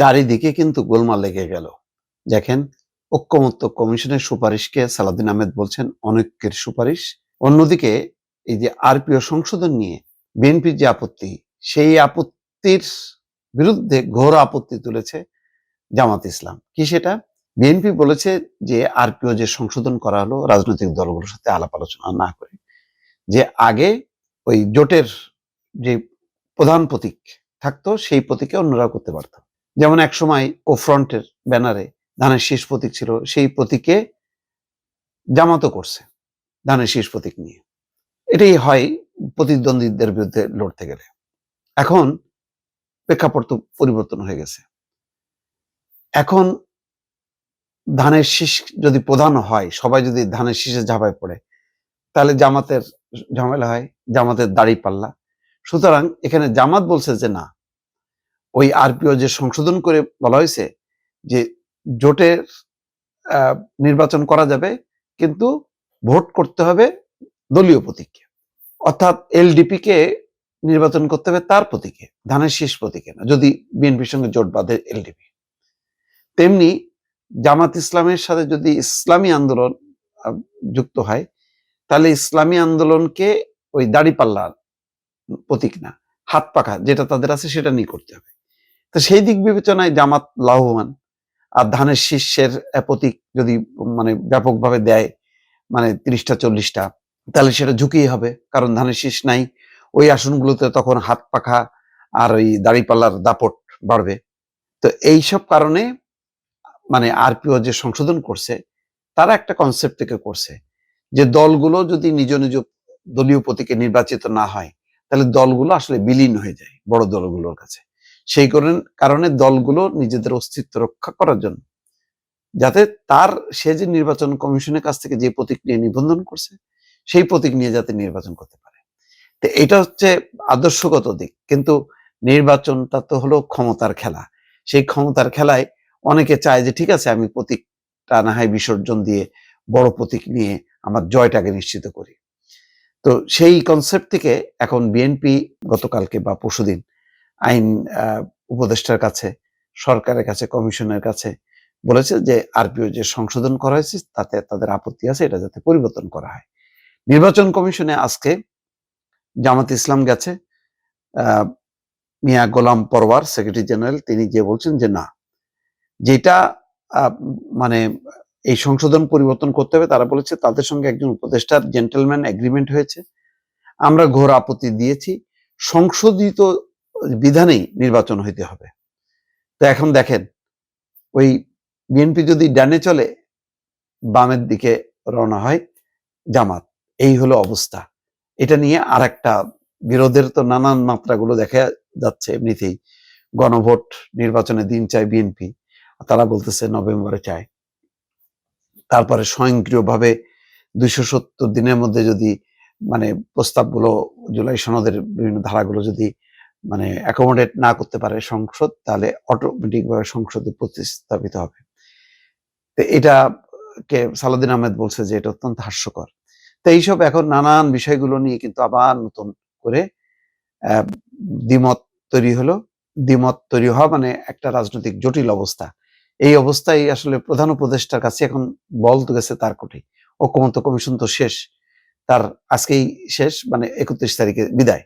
চারিদিকে কিন্তু গোলমাল লেগে গেল। দেখেন, ঐক্যমত্য কমিশনের সুপারিশকে সালাদিন আহমেদ বলছেন অনৈক্যের সুপারিশ। অন্যদিকে এই যে আরপিও সংশোধন নিয়ে বিএনপির যে আপত্তি, সেই আপত্তির বিরুদ্ধে ঘোর আপত্তি তুলেছে জামাত ইসলাম। কি সেটা? বিএনপি বলেছে যে আরপিও যে সংশোধন করা হলো, রাজনৈতিক দলগুলোর সাথে আলাপ আলোচনা না করে। যে আগে ওই জোটের যে প্রধান প্রতীক থাকতো, সেই প্রতীকে অন্যরা করতে পারত। যেমন এক সময় ও ফ্রন্টের ব্যানারে ধানের শীষ প্রতীক ছিল, সেই প্রতীকে জামাতও করছে ধানের শীষ প্রতীক নিয়ে। এটাই হয় প্রতিদ্বন্দ্বীদের বিরুদ্ধে লড়তে গেলে। এখন প্রেক্ষাপট পরিবর্তন হয়ে গেছে। এখন ধানের শীষ যদি প্রধান হয়, সবাই যদি ধানের শীষে ঝাঁপায় পড়ে, তাহলে জামাতের ঝামেলা হয়, জামাতের দাড়ি পাল্লা। সুতরাং এখানে জামাত বলছে যে না ওই আরপিও যে সংশোধন করে বলা হয়েছে যে জোটের নির্বাচন করা যাবে, কিন্তু ভোট করতে হবে দলীয় প্রতীকে অর্থাৎ এলডিপি কে নির্বাচন করতে হবে তার প্রতীকে, ধানের শেষ প্রতীকে না, যদি বিএনপির সঙ্গে জোট বাঁধে এলডিপি। তেমনি জামাত ইসলামের সাথে যদি ইসলামী আন্দোলন যুক্ত হয়, তাহলে ইসলামী আন্দোলনকে ওই দাড়িপাল্লার প্রতীক না, হাত পাখা যেটা তাদের আছে সেটা নিয়ে করতে হবে। তো সেই দিক বিবেচনায় জামাত লাভবান। আর ধানের শীর্ষের প্রতীক যদি মানে ব্যাপকভাবে দেয় মানে তিরিশটা, চল্লিশটা, তাহলে সেটা ঝুঁকিই হবে, কারণ ধানের শীষ নাই। ওই আসনগুলোতে তখন হাত পাখা আর ওই দাড়িপাল্লার দাপট বাড়বে। তো এইসব কারণে মানে আরপিও যে সংশোধন করছে, তারা একটা কনসেপ্ট থেকে করছে যে দলগুলো যদি নিজ নিজ দলীয় প্রতীকে নির্বাচিত না হয়, তাহলে দলগুলো আসলে বিলীন হয়ে যায়, বড় দলগুলোর কাছে। সেই কারণে- দলগুলো নিজেদের অস্তিত্ব রক্ষা করার জন্য। যাতে তার, সে যে নির্বাচন কমিশনের কাছ থেকে যে প্রতীক নিয়ে নিবন্ধন করছে, সেই প্রতীক নিয়ে যাতে নির্বাচন করতে পারে। তো এটা হচ্ছে আদর্শগত দিক। কিন্তু নির্বাচনটা তো হলো ক্ষমতার খেলা। সেই ক্ষমতার খেলায় অনেকে চায় যে, ঠিক আছে, আমি প্রতীকটা না হয় বিসর্জন দিয়ে বড় প্রতীক নিয়ে আমার জয়টাকে নিশ্চিত করি। তো সেই কনসেপ্ট থেকে এখন বিএনপি গতকালকে বা পরশুদিন আইন উপদেষ্টার কাছে, সরকারের কাছে, কমিশনের কাছে বলেছে যে আরপিও যে সংশোধন করা হয়েছে, তাতে তাদের আপত্তি আছে, এটা যাতে পরিবর্তন করা হয়। নির্বাচন কমিশনে আজকে জামাত ইসলাম গেছে মিয়া গোলাম পরওয়ার, সেক্রেটারি জেনারেল, তিনি যে বলছেন যে না, যেটা মানে এই সংশোধন পরিবর্তন করতে হবে, তারা বলেছে তাদের সঙ্গে একজন উপদেষ্টার জেন্টেলম্যান এগ্রিমেন্ট হয়েছে। আমরা ঘোর আপত্তি দিয়েছি। সংশোধিত বিধানেই নির্বাচন হইতে হবে। তো এখন দেখেন, ওই বিএনপি যদি ডানে চলে, বামের দিকে রওনা হয়, জামাত, এই হলো অবস্থা। এটা নিয়ে আর একটা বিরোধের তো নানান মাত্রাগুলো দেখা যাচ্ছে এমনিতেই। গণভোট নির্বাচনে দিন চায় বিএনপি তারা বলতেছে নভেম্বরে চায়। তারপরে স্বয়ংক্রিয়ভাবে দুইশো সত্তর দিনের মধ্যে যদি মানে প্রস্তাবগুলো, জুলাই সনদের বিভিন্ন ধারাগুলো যদি মানে অ্যাকোমোডেট না করতে পারে সংসদ, তাহলে অটোমেটিক ভাবে সংসদে প্রতিস্থাপিত হবে। তো এটা কে সালাদিন আহমেদ বলছে যে এটা অত্যন্ত হাস্যকর। তো এইসব এখন নানান বিষয়গুলো নিয়ে কিন্তু আবার নতুন করে দ্বিমত তৈরি হলো। দ্বিমত তৈরি হওয়া মানে একটা রাজনৈতিক জটিল অবস্থা। এই অবস্থায় আসলে প্রধান উপদেষ্টার কাছে এখন বল তো গেছে তার কোটি ঐক্যমত্য কমিশন তো শেষ, তার আজকেই শেষ মানে একত্রিশ তারিখে বিদায়।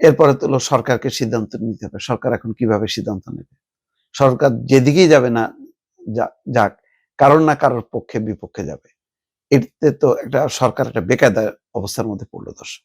এরপরে তো সরকারকে সিদ্ধান্ত নিতে হবে। সরকার এখন কীভাবে সিদ্ধান্ত নেবে? সরকার যেদিকেই যাবে না যাক, কারোর না কারোর পক্ষে বিপক্ষে যাবে। এতে তো একটা সরকার একটা বেকায়দার অবস্থার মধ্যে পড়ল দর্শক।